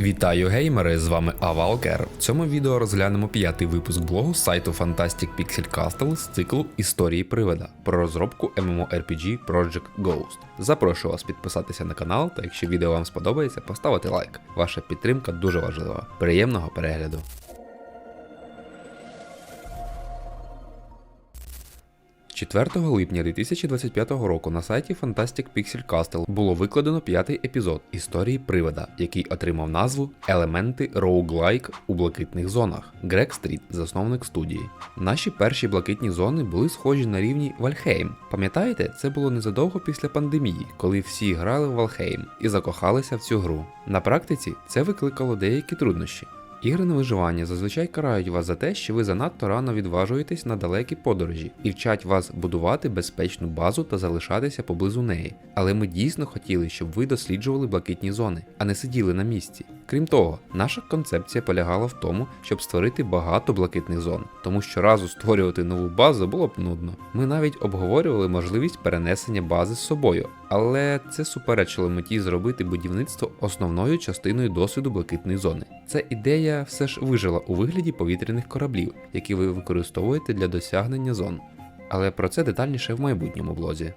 Вітаю геймери! З вами Авалкер. В цьому відео розглянемо п'ятий випуск блогу з сайту Fantastic Pixel Castle з циклу Історії привида про розробку MMORPG Project Ghost. Запрошую вас підписатися на канал, та якщо відео вам сподобається, поставити лайк. Ваша підтримка дуже важлива. Приємного перегляду! 4 липня 2025 року на сайті Fantastic Pixel Castle було викладено п'ятий епізод історії привода, який отримав назву Елементи роуглайк у блакитних зонах. Грег Стріт, засновник студії. Наші перші блакитні зони були схожі на рівні Вальхейм. Пам'ятаєте, це було незадовго після пандемії, коли всі грали в Вальхейм і закохалися в цю гру. На практиці це викликало деякі труднощі. Ігри на виживання зазвичай карають вас за те, що ви занадто рано відважуєтесь на далекі подорожі і вчать вас будувати безпечну базу та залишатися поблизу неї. Але ми дійсно хотіли, щоб ви досліджували блакитні зони, а не сиділи на місці. Крім того, наша концепція полягала в тому, щоб створити багато блакитних зон, тому що разу створювати нову базу було б нудно. Ми навіть обговорювали можливість перенесення бази з собою, але це суперечило меті зробити будівництво основною частиною досвіду блакитної зони. Ця ідея все ж вижила у вигляді повітряних кораблів, які ви використовуєте для досягнення зон. Але про це детальніше в майбутньому блозі.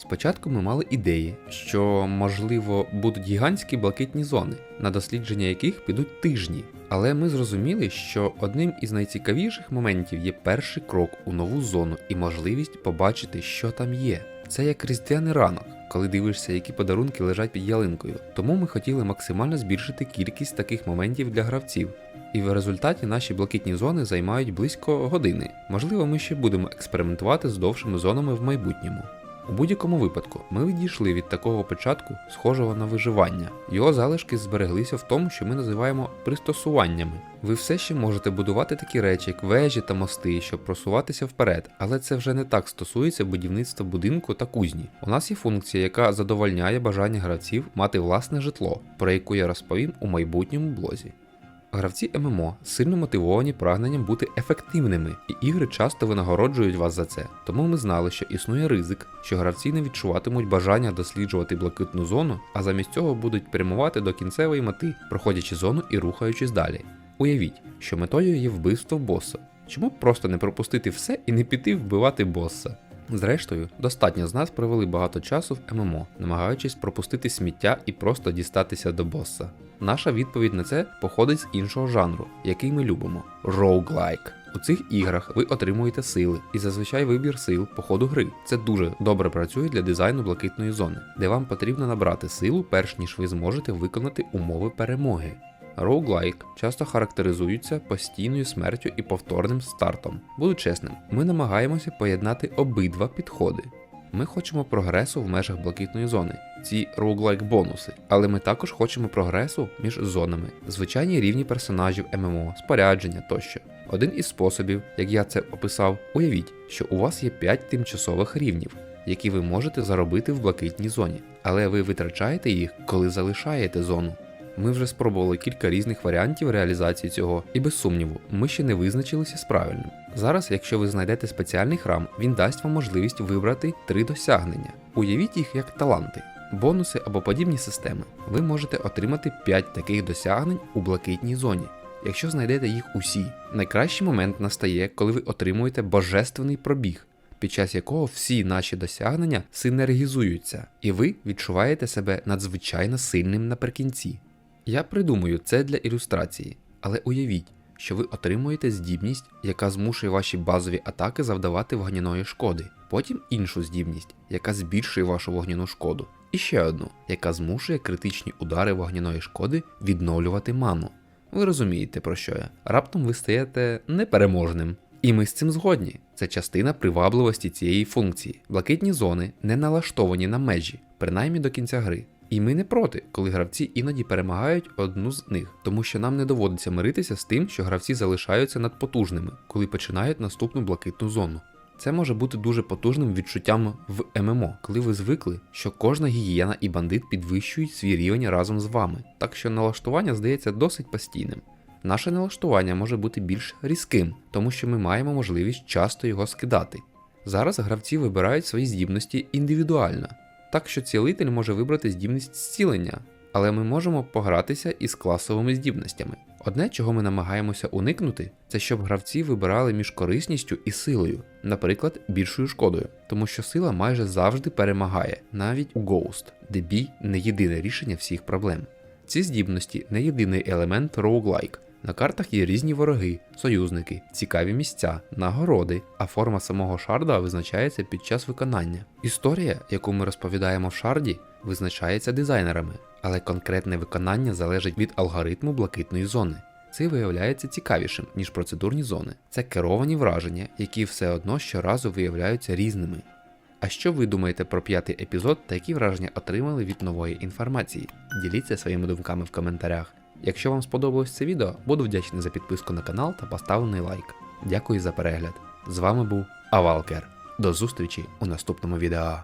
Спочатку ми мали ідеї, що, можливо, будуть гігантські блакитні зони, на дослідження яких підуть тижні. Але ми зрозуміли, що одним із найцікавіших моментів є перший крок у нову зону і можливість побачити, що там є. Це як різдвяний ранок, коли дивишся, які подарунки лежать під ялинкою. Тому ми хотіли максимально збільшити кількість таких моментів для гравців. І в результаті наші блакитні зони займають близько години. Можливо, ми ще будемо експериментувати з довшими зонами в майбутньому. У будь-якому випадку ми відійшли від такого початку, схожого на виживання. Його залишки збереглися в тому, що ми називаємо пристосуваннями. Ви все ще можете будувати такі речі, як вежі та мости, щоб просуватися вперед, але це вже не так стосується будівництва будинку та кузні. У нас є функція, яка задовольняє бажання гравців мати власне житло, про яку я розповім у майбутньому блозі. Гравці ММО сильно мотивовані прагненням бути ефективними, і ігри часто винагороджують вас за це. Тому ми знали, що існує ризик, що гравці не відчуватимуть бажання досліджувати блакитну зону, а замість цього будуть прямувати до кінцевої мети, проходячи зону і рухаючись далі. Уявіть, що метою є вбивство боса. Чому б просто не пропустити все і не піти вбивати боса? Зрештою, достатньо з нас провели багато часу в ММО, намагаючись пропустити сміття і просто дістатися до боса. Наша відповідь на це походить з іншого жанру, який ми любимо роуглайк. У цих іграх ви отримуєте сили, і зазвичай вибір сил по ходу гри. Це дуже добре працює для дизайну блакитної зони, де вам потрібно набрати силу, перш ніж ви зможете виконати умови перемоги. Роуглайк часто характеризуються постійною смертю і повторним стартом. Буду чесним, ми намагаємося поєднати обидва підходи. Ми хочемо прогресу в межах блакитної зони, ці роуглайк бонуси, але ми також хочемо прогресу між зонами, звичайні рівні персонажів ММО, спорядження тощо. Один із способів, як я це описав, уявіть, що у вас є 5 тимчасових рівнів, які ви можете заробити в блакитній зоні, але ви витрачаєте їх, коли залишаєте зону. Ми вже спробували кілька різних варіантів реалізації цього, і без сумніву, ми ще не визначилися з правильним. Зараз, якщо ви знайдете спеціальний храм, він дасть вам можливість вибрати три досягнення. Уявіть їх як таланти, бонуси або подібні системи. Ви можете отримати 5 таких досягнень у блакитній зоні. Якщо знайдете їх усі, найкращий момент настає, коли ви отримуєте божественний пробіг, під час якого всі наші досягнення синергізуються, і ви відчуваєте себе надзвичайно сильним наприкінці. Я придумаю це для ілюстрації, але уявіть, що ви отримуєте здібність, яка змушує ваші базові атаки завдавати вогняної шкоди, потім іншу здібність, яка збільшує вашу вогняну шкоду, і ще одну, яка змушує критичні удари вогняної шкоди відновлювати ману. Ви розумієте, про що я? Раптом ви стаєте непереможним. І ми з цим згодні. Це частина привабливості цієї функції. Блакитні зони не налаштовані на межі, принаймні до кінця гри. І ми не проти, коли гравці іноді перемагають одну з них, тому що нам не доводиться миритися з тим, що гравці залишаються надпотужними, коли починають наступну блакитну зону. Це може бути дуже потужним відчуттям в ММО, коли ви звикли, що кожна гігієна і бандит підвищують свій рівень разом з вами, так що налаштування здається досить постійним. Наше налаштування може бути більш різким, тому що ми маємо можливість часто його скидати. Зараз гравці вибирають свої здібності індивідуально, так що цілитель може вибрати здібність зцілення, Але ми можемо погратися із класовими здібностями. Одне, чого ми намагаємося уникнути, це щоб гравці вибирали між корисністю і силою, наприклад, більшою шкодою, тому що сила майже завжди перемагає, навіть у Ghost, де бій не єдине рішення всіх проблем. Ці здібності не єдиний елемент роуглайк. На картах є різні вороги, союзники, цікаві місця, нагороди, а форма самого шарда визначається під час виконання. Історія, яку ми розповідаємо в шарді, визначається дизайнерами, але конкретне виконання залежить від алгоритму блакитної зони. Це виявляється цікавішим, ніж процедурні зони. Це керовані враження, які все одно щоразу виявляються різними. А що ви думаєте про п'ятий епізод та які враження отримали від нової інформації? Діліться своїми думками в коментарях. Якщо вам сподобалось це відео, буду вдячний за підписку на канал та поставлений лайк. Дякую за перегляд. З вами був Авалкер. До зустрічі у наступному відео.